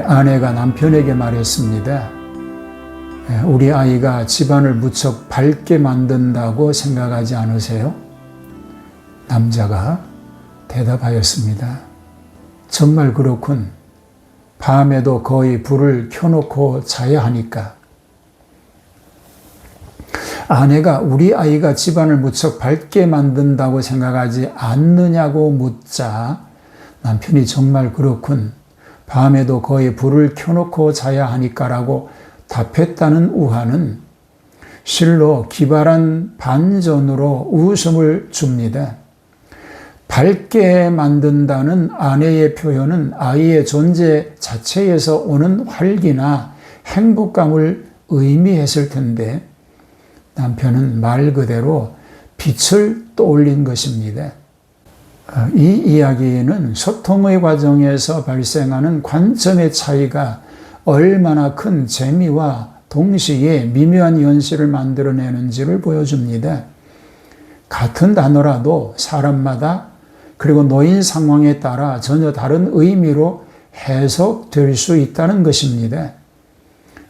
아내가 남편에게 말했습니다. 우리 아이가 집안을 무척 밝게 만든다고 생각하지 않으세요? 남자가 대답하였습니다. 정말 그렇군. 밤에도 거의 불을 켜놓고 자야 하니까. 아내가 우리 아이가 집안을 무척 밝게 만든다고 생각하지 않느냐고 묻자 남편이 정말 그렇군. 밤에도 거의 불을 켜놓고 자야 하니까라고 답했다는 우화는 실로 기발한 반전으로 웃음을 줍니다. 밝게 만든다는 아내의 표현은 아이의 존재 자체에서 오는 활기나 행복감을 의미했을 텐데 남편은 말 그대로 빛을 떠올린 것입니다. 이 이야기는 소통의 과정에서 발생하는 관점의 차이가 얼마나 큰 재미와 동시에 미묘한 현실을 만들어내는지를 보여줍니다. 같은 단어라도 사람마다 그리고 노인 상황에 따라 전혀 다른 의미로 해석될 수 있다는 것입니다.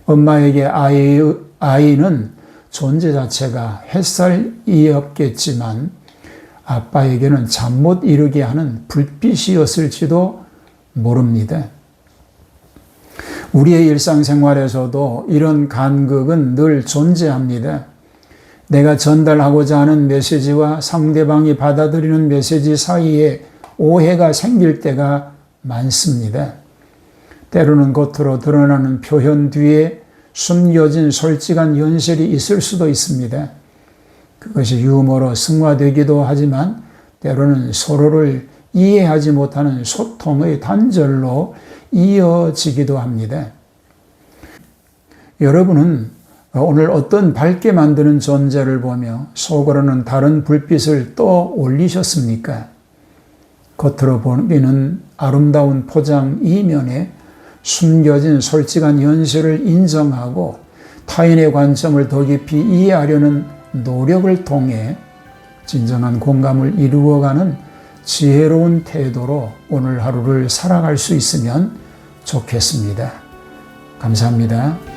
엄마에게 아이, 아이는 존재 자체가 햇살이었겠지만 아빠에게는 잠 못 이루게 하는 불빛이었을지도 모릅니다. 우리의 일상생활에서도 이런 간극은 늘 존재합니다. 내가 전달하고자 하는 메시지와 상대방이 받아들이는 메시지 사이에 오해가 생길 때가 많습니다. 때로는 겉으로 드러나는 표현 뒤에 숨겨진 솔직한 현실이 있을 수도 있습니다. 그것이 유머로 승화되기도 하지만 때로는 서로를 이해하지 못하는 소통의 단절로 이어지기도 합니다. 여러분은 오늘 어떤 밝게 만드는 존재를 보며 속으로는 다른 불빛을 또 올리셨습니까? 겉으로 보이는 아름다운 포장 이면에 숨겨진 솔직한 현실을 인정하고 타인의 관점을 더 깊이 이해하려는 노력을 통해 진정한 공감을 이루어가는 지혜로운 태도로 오늘 하루를 살아갈 수 있으면 좋겠습니다. 감사합니다.